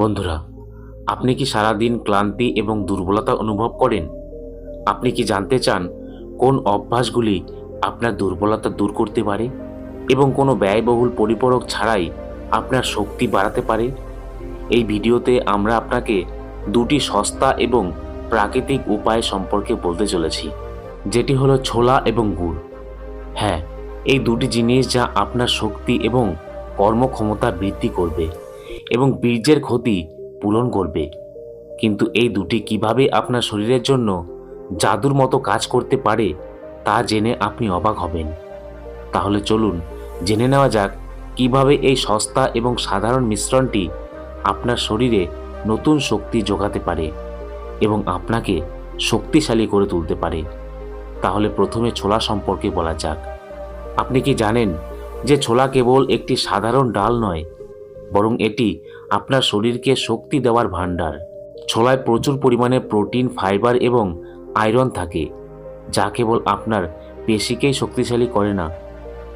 বন্ধুরা, আপনি কি সারাদিন ক্লান্তি এবং দুর্বলতা অনুভব করেন? আপনি কি জানতে চান কোন অভ্যাসগুলি আপনার দুর্বলতা দূর করতে পারে এবং কোনো ব্যয়বহুল পরিপূরক ছাড়াই আপনার শক্তি বাড়াতে পারে? এই ভিডিওতে আমরা আপনাকে দুটি সস্তা এবং প্রাকৃতিক উপায় সম্পর্কে বলতে চলেছি, যেটি হলো ছোলা এবং গুড়। হ্যাঁ এই দুটি জিনিস যা আপনার শক্তি এবং কর্মক্ষমতা বৃদ্ধি করবে। এবং বীর্যের ক্ষতি পূরণ করবে। কিন্তু এই দুটি কীভাবে আপনার শরীরের জন্য জাদুর মতো কাজ করতে পারে, তা জেনে আপনি অবাক হবেন। তাহলে চলুন জেনে নেওয়া যাক কীভাবে এই সস্তা এবং সাধারণ মিশ্রণটি আপনার শরীরে নতুন শক্তি যোগাতে পারে এবং আপনাকে শক্তিশালী করে তুলতে পারে। তাহলে প্রথমে ছোলা সম্পর্কে বলা যাক। আপনি কি জানেন যে ছোলা কেবল একটি সাধারণ ডাল নয় বরং এটি আপনার শরীরকে শক্তি দেওয়ার ভাণ্ডার। ছোলায় প্রচুর পরিমাণে প্রোটিন, ফাইবার এবং আয়রন থাকে, যা কেবল আপনার পেশিকেই শক্তিশালী করে না,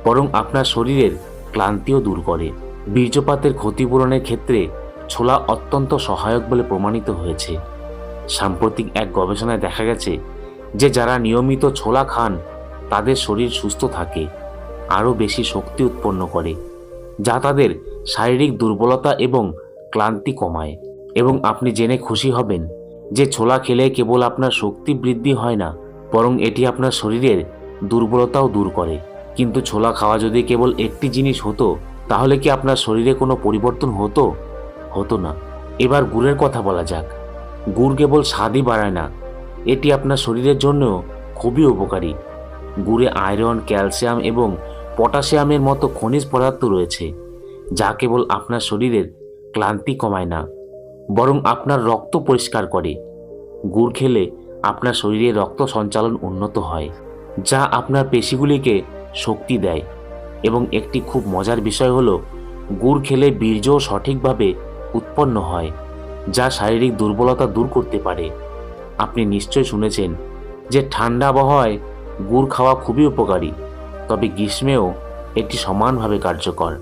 বরং আপনার শরীরের ক্লান্তিও দূর করে। বীর্যপাতের ক্ষতিপূরণের ক্ষেত্রে ছোলা অত্যন্ত সহায়ক বলে প্রমাণিত হয়েছে। সাম্প্রতিক এক গবেষণায় দেখা গেছে যে যারা নিয়মিত ছোলা খান, তাদের শরীর সুস্থ থাকে, আরও বেশি শক্তি উৎপন্ন করে। যা তাদের শারীরিক দুর্বলতা এবং ক্লান্তি কমায়। এবং আপনি জেনে খুশি হবেন যে ছোলা খেলে কেবল আপনার শক্তি বৃদ্ধি হয় না, বরং এটি আপনার শরীরের দুর্বলতাও দূর করে। কিন্তু ছোলা খাওয়া যদি কেবল একটি জিনিস হতো, তাহলে কি আপনার শরীরে কোনো পরিবর্তন হতো? হতো না। এবার গুড়ের কথা বলা যাক। গুড় কেবল স্বাদই বাড়ায় না, এটি আপনার শরীরের জন্য খুবই উপকারী। গুড়ে আয়রন, ক্যালসিয়াম এবং পটাশিয়ামের মতো খনিজ পদার্থ রয়েছে, যা কেবল আপনার শরীরের ক্লান্তি কমায় না, বরং আপনার রক্ত পরিষ্কার করে। গুড় খেলে আপনার শরীরে রক্ত সঞ্চালন উন্নত হয়, যা আপনার পেশিগুলিকে শক্তি দেয়। এবং একটি খুব মজার বিষয় হলো, গুড় খেলে বীর্য সঠিকভাবে উৎপন্ন হয়, যা শারীরিক দুর্বলতা দূর করতে পারে। আপনি নিশ্চয় শুনেছেন যে ঠান্ডা আবহাওয়ায় গুড় খাওয়া খুবই উপকারী। তবে গ্রীষ্মেও এটি সমানভাবে কার্যকর।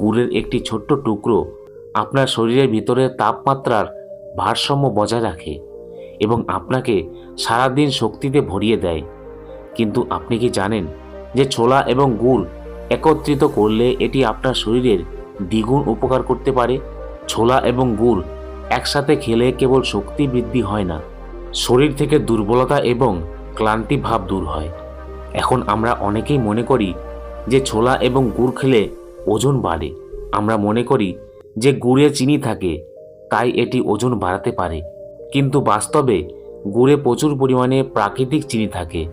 গুড়ের একটি ছোট্ট টুকরো আপনার শরীরের ভিতরের তাপমাত্রার ভারসাম্য বজায় রাখে এবং আপনাকে সারাদিন শক্তিতে ভরিয়ে দেয়। কিন্তু আপনি কি জানেন যে ছোলা এবং গুড় একত্রিত করলে এটি আপনার শরীরের দ্বিগুণ উপকার করতে পারে? ছোলা এবং গুড় একসাথে খেলে কেবল শক্তি বৃদ্ধি হয় না, শরীর থেকে দুর্বলতা এবং ক্লান্তি ভাব দূর হয়। এখন আমরা অনেকেই মনে করি যে ছোলা এবং গুড় খেলে ওজন বাড়ে। আমরা মনে করি যে গুড়ে চিনি থাকে, তাই এটি ওজন বাড়াতে পারে। কিন্তু বাস্তবে গুড়ে প্রচুর পরিমাণে প্রাকৃতিক চিনি থাকে,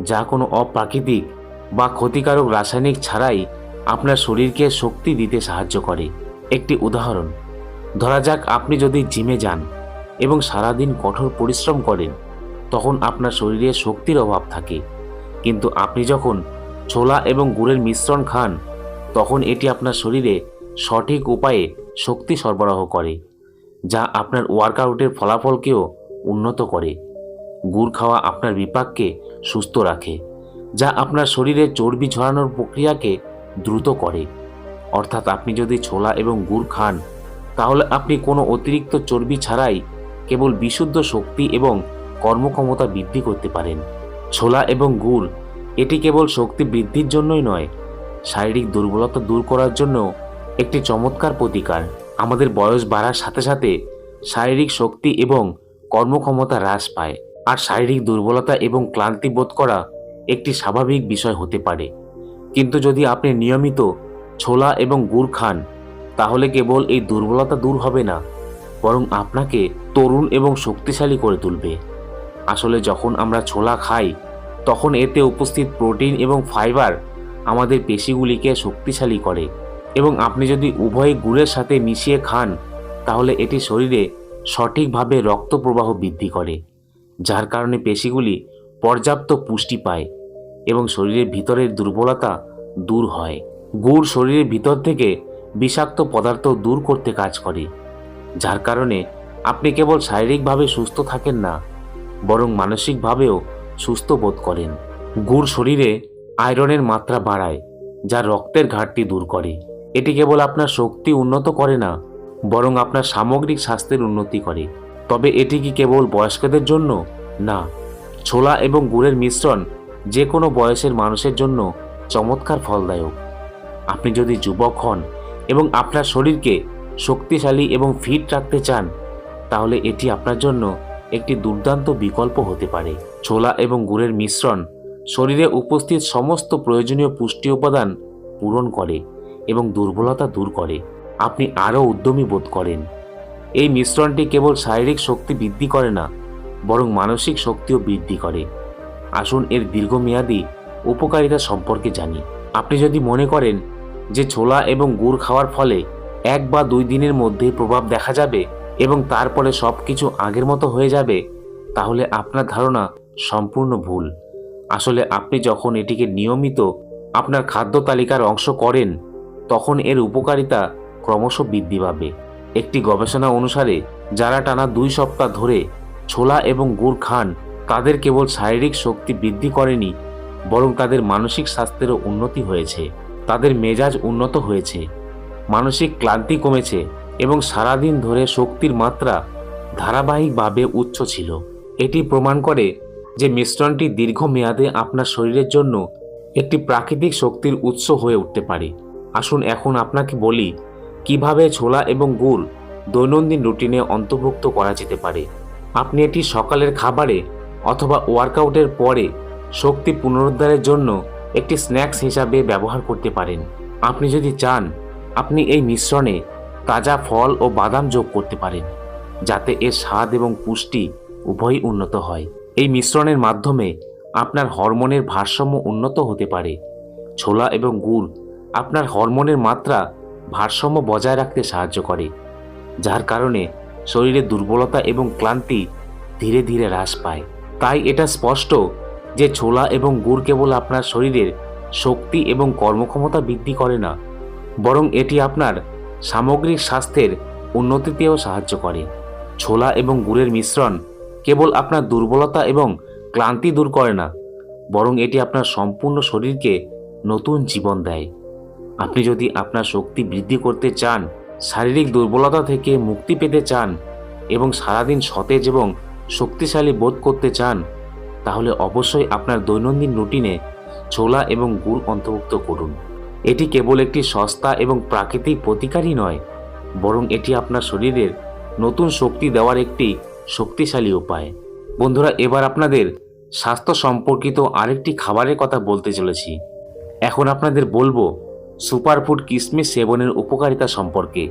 যা কোনো অপ্রাকৃতিক বা ক্ষতিকারক রাসায়নিক ছাড়াই আপনার শরীরকে শক্তি দিতে সাহায্য করে। একটি উদাহরণ, ধরা যাক আপনি যদি জিমে যান এবং সারাদিন কঠোর পরিশ্রম করেন, তখন আপনার শরীরে শক্তির অভাব থাকে। কিন্তু আপনি যখন ছোলা এবং গুড়ের মিশ্রণ খান, তখন এটি আপনার শরীরে সঠিক উপায়ে শক্তি সরবরাহ করে, যা আপনার ওয়ার্কআউটের ফলাফলকেও উন্নত করে। গুড় খাওয়া আপনার বিপাককে সুস্থ রাখে, যা আপনার শরীরে চর্বি ঝরানোর প্রক্রিয়াকে দ্রুত করে। অর্থাৎ আপনি যদি ছোলা এবং গুড় খান, তাহলে আপনি কোনো অতিরিক্ত চর্বি ছাড়াই কেবল বিশুদ্ধ শক্তি এবং কর্মক্ষমতা বৃদ্ধি করতে পারেন। ছোলা এবং গুড়, এটি কেবল শক্তি বৃদ্ধির জন্যই নয়, শারীরিক দুর্বলতা দূর করার জন্য একটি চমৎকার প্রতিকার। আমাদের বয়স বাড়ার সাথে সাথে শারীরিক শক্তি এবং কর্মক্ষমতা হ্রাস পায়, আর শারীরিক দুর্বলতা এবং ক্লান্তি বোধ করা একটি স্বাভাবিক বিষয় হতে পারে। কিন্তু যদি আপনি নিয়মিত ছোলা এবং গুড় খান, তাহলে কেবল এই দুর্বলতা দূর হবে না, বরং আপনাকে তরুণ এবং শক্তিশালী করে তুলবে। আসলে যখন আমরা ছোলা খাই, তখন এতে উপস্থিত প্রোটিন এবং ফাইবার আমাদের পেশিগুলিকে শক্তিশালী করে। এবং আপনি যদি উভয় গুড়ের সাথে মিশিয়ে খান, তাহলে এটি শরীরে সঠিকভাবে রক্ত প্রবাহ বৃদ্ধি করে, যার কারণে পেশিগুলি পর্যাপ্ত পুষ্টি পায় এবং শরীরের ভিতরের দুর্বলতা দূর হয়। গুড় শরীরের ভিতর থেকে বিষাক্ত পদার্থ দূর করতে কাজ করে, যার কারণে আপনি কেবল শারীরিকভাবে সুস্থ থাকেন না বরং মানসিকভাবেও সুস্থ বোধ করেন। গুড় শরীরে আয়রনের মাত্রা বাড়ায়, যা রক্তের ঘাটতি দূর করে। এটি কেবল আপনার শক্তি উন্নত করে না, বরং আপনার সামগ্রিক স্বাস্থ্যের উন্নতি করে। তবে এটি কি কেবল বয়স্কদের জন্য? না। ছোলা এবং গুড়ের মিশ্রণ যে কোনো বয়সের মানুষের জন্য চমৎকার ফলদায়ক। আপনি যদি যুবক হন এবং আপনার শরীরকে শক্তিশালী এবং ফিট রাখতে চান, তাহলে এটি আপনার জন্য একটি দুর্দান্ত বিকল্প হতে পারে। ছোলা এবং গুড়ের মিশ্রণ শরীরে উপস্থিত সমস্ত প্রয়োজনীয় পুষ্টি উপাদান পূরণ করে এবং দুর্বলতা দূর করে। আপনি আরও উদ্যমী বোধ করেন। এই মিশ্রণটি কেবল শারীরিক শক্তি বৃদ্ধি করে না, বরং মানসিক শক্তিও বৃদ্ধি করে। আসুন এর দীর্ঘমেয়াদী উপকারিতা সম্পর্কে জানি। আপনি যদি মনে করেন যে ছোলা এবং গুড় খাওয়ার ফলে এক বা দুই দিনের মধ্যে প্রভাব দেখা যাবে এবং তারপরে সব কিছু আগের মতো হয়ে যাবে, তাহলে আপনার ধারণা সম্পূর্ণ ভুল। আসলে আপনি যখন এটিকে নিয়মিত আপনার খাদ্য তালিকার অংশ করেন, তখন এর উপকারিতা ক্রমশ বৃদ্ধি পাবে। একটি গবেষণা অনুসারে, যারা টানা দুই সপ্তাহ ধরে ছোলা এবং গুড় খান, তাদের কেবল শারীরিক শক্তি বৃদ্ধি করেনি, বরং তাদের মানসিক স্বাস্থ্যেরও উন্নতি হয়েছে। তাদের মেজাজ উন্নত হয়েছে। মানসিক ক্লান্তি কমেছে। এবং সারাদিন ধরে শক্তির মাত্রা ধারাবাহিকভাবে উচ্চ ছিল। এটি প্রমাণ করে যে মিশ্রণটি দীর্ঘমেয়াদে আপনার শরীরের জন্য একটি প্রাকৃতিক শক্তির উৎস হয়ে উঠতে পারে। আসুন এখন আপনাকে বলি কীভাবে ছোলা এবং গুড় দৈনন্দিন রুটিনে অন্তর্ভুক্ত করা যেতে পারে। আপনি এটি সকালের খাবারে অথবা ওয়ার্কআউটের পরে শক্তি পুনরুদ্ধারের জন্য একটি স্ন্যাক্স হিসাবে ব্যবহার করতে পারেন। আপনি যদি চান, আপনি এই মিশ্রণে তাজা ফল ও বাদাম যোগ করতে পারেন যাতে এর স্বাদ এবং পুষ্টি উভয়ই উন্নত হয়। এই মিশ্রণের মাধ্যমে আপনার হরমোনের ভারসাম্য উন্নত হতে পারে। ছোলা এবং গুড় আপনার হরমোনের মাত্রা ভারসাম্য বজায় রাখতে সাহায্য করে, যার কারণে শরীরে দুর্বলতা এবং ক্লান্তি ধীরে ধীরে হ্রাস পায়। তাই এটা স্পষ্ট যে ছোলা এবং গুড় কেবল আপনার শরীরের শক্তি এবং কর্মক্ষমতা বৃদ্ধি করে না, বরং এটি আপনার সামগ্রিক স্বাস্থ্যের উন্নতিতেও সাহায্য করে। ছোলা এবং গুড়ের মিশ্রণ কেবল আপনার দুর্বলতা এবং ক্লান্তি দূর করে না, বরং এটি আপনার সম্পূর্ণ শরীরকে নতুন জীবন দেয়। আপনি যদি আপনার শক্তি বৃদ্ধি করতে চান, শারীরিক দুর্বলতা থেকে মুক্তি পেতে চান এবং সারাদিন সতেজ এবং শক্তিশালী বোধ করতে চান, তাহলে অবশ্যই আপনার দৈনন্দিন রুটিনে ছোলা এবং গুড় অন্তর্ভুক্ত করুন। এটি কেবল একটি সস্তা এবং প্রাকৃতিক প্রতিকারই নয়, বরং এটি আপনার শরীরের নতুন শক্তি দেওয়ার একটি শক্তিশালী উপায়। বন্ধুরা, এবার আপনাদের স্বাস্থ্য সম্পর্কিত আরেকটি খাবারের কথা বলতে চলেছি। এখন আপনাদের বলব, সুপারফুড কিশমিশ সেবনের উপকারিতা সম্পর্কে।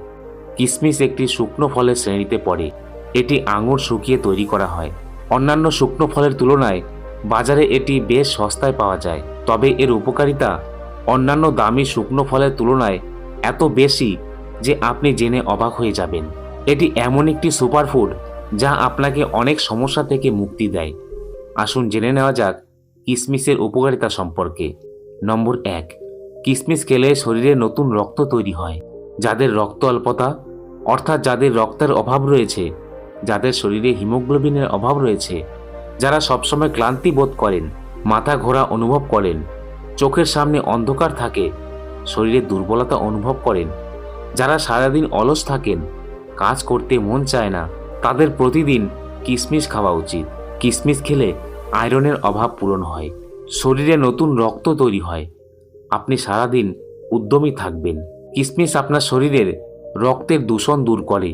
কিশমিশ একটি শুকনো ফলের শ্রেণীতে পড়ে। এটি আঙুর শুকিয়ে তৈরি করা হয়। অন্যান্য শুকনো ফলের তুলনায় বাজারে এটি বেশ সস্তায় পাওয়া যায়। তবে এর উপকারিতা অন্যান্য দামি শুকনো ফলের তুলনায় এত বেশি যে আপনি জেনে অবাক হয়ে যাবেন। এটি এমন একটি সুপারফুড যা আপনাকে অনেক সমস্যা থেকে মুক্তি দেয়। আসুন জেনে নেওয়া যাক কিশমিশের উপকারিতা সম্পর্কে। নম্বর এক কিশমিশ খেলে শরীরে নতুন রক্ত তৈরি হয়, যাদের রক্ত অল্পতা, অর্থাৎ যাদের রক্তের অভাব রয়েছে, যাদের শরীরে হিমোগ্লোবিনের অভাব রয়েছে, যারা সবসময় ক্লান্তি বোধ করেন, মাথা ঘোরা অনুভব করেন চোখের সামনে অন্ধকার থাকে, শরীরে দুর্বলতা অনুভব করেন। যারা সারাদিন অলস থাকেন, কাজ করতে মন চায় না, তাদের প্রতিদিন কিশমিশ খাওয়া উচিত। কিশমিশ খেলে আয়রনের অভাব পূরণ হয়, শরীরে নতুন রক্ত তৈরি হয়। আপনি সারাদিন উদ্যমী থাকবেন। কিশমিশ আপনার শরীরের রক্তের দূষণ দূর করে।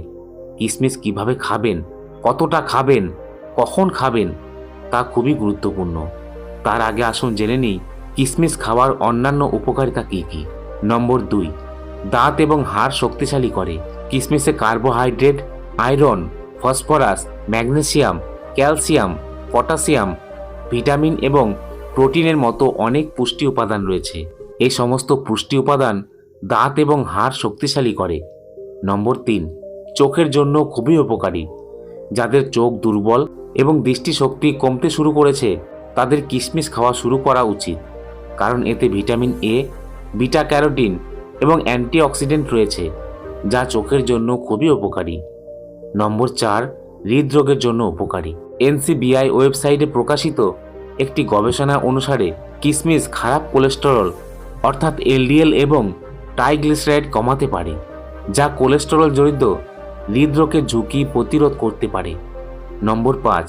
কিশমিশ কীভাবে খাবেন, কতটা খাবেন, কখন খাবেন, তা খুবই গুরুত্বপূর্ণ। তার আগে আসুন জেনে নিই কিশমিশ খাওয়ার অন্যান্য উপকারিতা কী কী? নম্বর দুই, দাঁত এবং হাড় শক্তিশালী করে। কিশমিশে carbohydrate, iron, phosphorus, magnesium, calcium potassium vitamin এবং প্রোটিনের মতো অনেক পুষ্টি উপাদান রয়েছে। এই সমস্ত পুষ্টি উপাদান দাঁত এবং হাড় শক্তিশালী করে। নম্বর তিন, চোখের জন্য খুবই উপকারী। যাদের চোখ দুর্বল এবং দৃষ্টিশক্তি কমতে শুরু করেছে, তাদের কিশমিশ খাওয়া শুরু করা উচিত। কারণ এতে ভিটামিন এ বিটা ক্যারোটিন এবং অ্যান্টিঅক্সিডেন্ট রয়েছে, যা চোখের জন্য খুবই উপকারী। নম্বর চার, হৃদরোগের জন্য উপকারী। এনসিবিআই ওয়েবসাইটে প্রকাশিত একটি গবেষণা অনুসারে কিসমিস খারাপ কোলেস্টেরল, অর্থাৎ এলডিএল এবং ট্রাইগ্লিসারাইড কমাতে পারে, যা কোলেস্টেরল জড়িত হৃদরোগের ঝুঁকি প্রতিরোধ করতে পারে। নম্বর পাঁচ,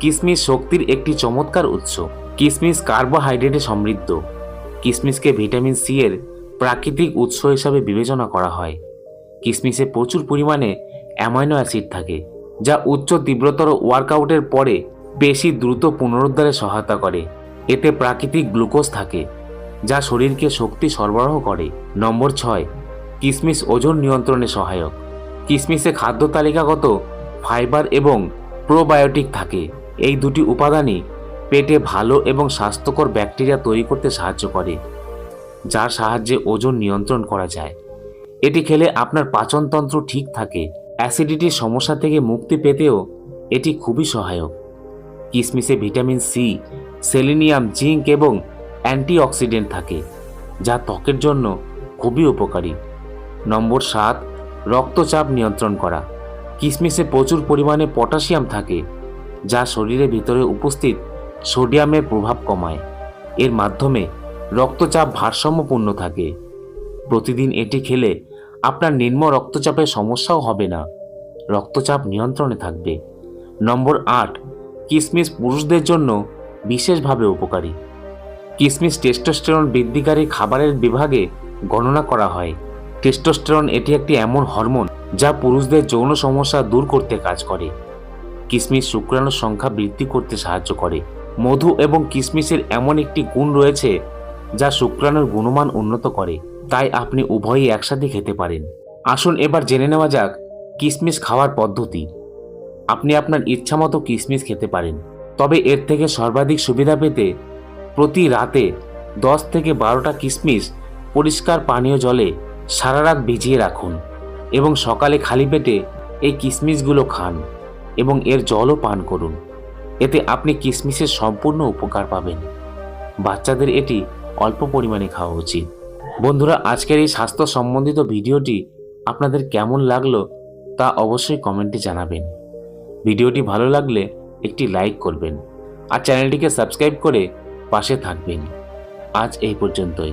কিসমিস শক্তির একটি চমৎকার উৎস। কিশমিশ কার্বোহাইড্রেটে সমৃদ্ধ। কিশমিশকে ভিটামিন সি এর প্রাকৃতিক উৎস হিসাবে বিবেচনা করা হয়। কিশমিশে প্রচুর পরিমাণে অ্যামাইনো অ্যাসিড থাকে, যা উচ্চ তীব্রতর ওয়ার্কআউটের পরে পেশি দ্রুত পুনরুদ্ধারে সহায়তা করে। এতে প্রাকৃতিক গ্লুকোজ থাকে, যা শরীরকে শক্তি সরবরাহ করে। নম্বর ছয় কিশমিশ ওজন নিয়ন্ত্রণে সহায়ক। কিশমিশে খাদ্য তালিকাগত ফাইবার এবং প্রোবায়োটিক থাকে। এই দুটি উপাদানই পেটে ভালো এবং স্বাস্থ্যকর ব্যাকটেরিয়া তৈরি করতে সাহায্য করে, যার সাহায্যে ওজন নিয়ন্ত্রণ করা যায়। এটি খেলে আপনার পাচনতন্ত্র ঠিক থাকে, অ্যাসিডিটির সমস্যা থেকে মুক্তি পেতেও এটি খুবই সহায়ক। কিশমিশে ভিটামিন সি, সেলিনিয়াম, জিঙ্ক এবং অ্যান্টিঅক্সিডেন্ট থাকে, যা ত্বকের জন্য খুবই উপকারী। নম্বর সাত, রক্তচাপ নিয়ন্ত্রণ করা। কিশমিশে প্রচুর পরিমাণে পটাশিয়াম থাকে, যা শরীরের ভিতরে উপস্থিত সোডিয়ামের প্রভাব কমায়। এর মাধ্যমে রক্তচাপ ভারসাম্যপূর্ণ থাকে। প্রতিদিন এটি খেলে আপনার নিম্ন রক্তচাপের সমস্যাও হবে না। রক্তচাপ নিয়ন্ত্রণে থাকবে। নম্বর আট কিশমিশ পুরুষদের জন্য বিশেষভাবে উপকারী। কিশমিশ টেস্টোস্টেরন বৃদ্ধিকারী খাবারের বিভাগে গণনা করা হয়। টেস্টোস্টেরন এটি একটি এমন হরমোন যা পুরুষদের যৌন সমস্যা দূর করতে কাজ করে। কিশমিশ শুক্রাণুর সংখ্যা বৃদ্ধি করতে সাহায্য করে। মধু এবং কিশমিশের এমন একটি গুণ রয়েছে যা শুক্রাণুর গুণমান উন্নত করে। তাই আপনি উভয়ই একসাথে খেতে পারেন। আসুন এবার জেনে নেওয়া যাক কিশমিশ খাওয়ার পদ্ধতি। আপনি আপনার ইচ্ছামতো কিশমিশ খেতে পারেন। তবে এর থেকে সর্বাধিক সুবিধা পেতে প্রতি রাতে দশ থেকে বারোটা কিশমিশ পরিষ্কার পানীয় জলে সারা রাত ভিজিয়ে রাখুন এবং সকালে খালি পেটে এই কিশমিশগুলো খান এবং এর জলও পান করুন। এতে আপনি কিশমিশের সম্পূর্ণ উপকার পাবেন। বাচ্চাদের এটি অল্প পরিমাণে খাওয়া উচিত। বন্ধুরা, আজকের এই স্বাস্থ্য সম্বন্ধিত ভিডিওটি আপনাদের কেমন লাগল তা অবশ্যই কমেন্টে জানাবেন। ভিডিওটি ভালো লাগলে একটি লাইক করবেন আর চ্যানেলটিকে সাবস্ক্রাইব করে পাশে থাকবেন। আজ এই পর্যন্তই।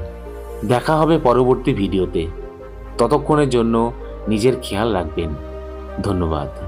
দেখা হবে পরবর্তী ভিডিওতে। ততক্ষণের জন্য নিজের খেয়াল রাখবেন। ধন্যবাদ।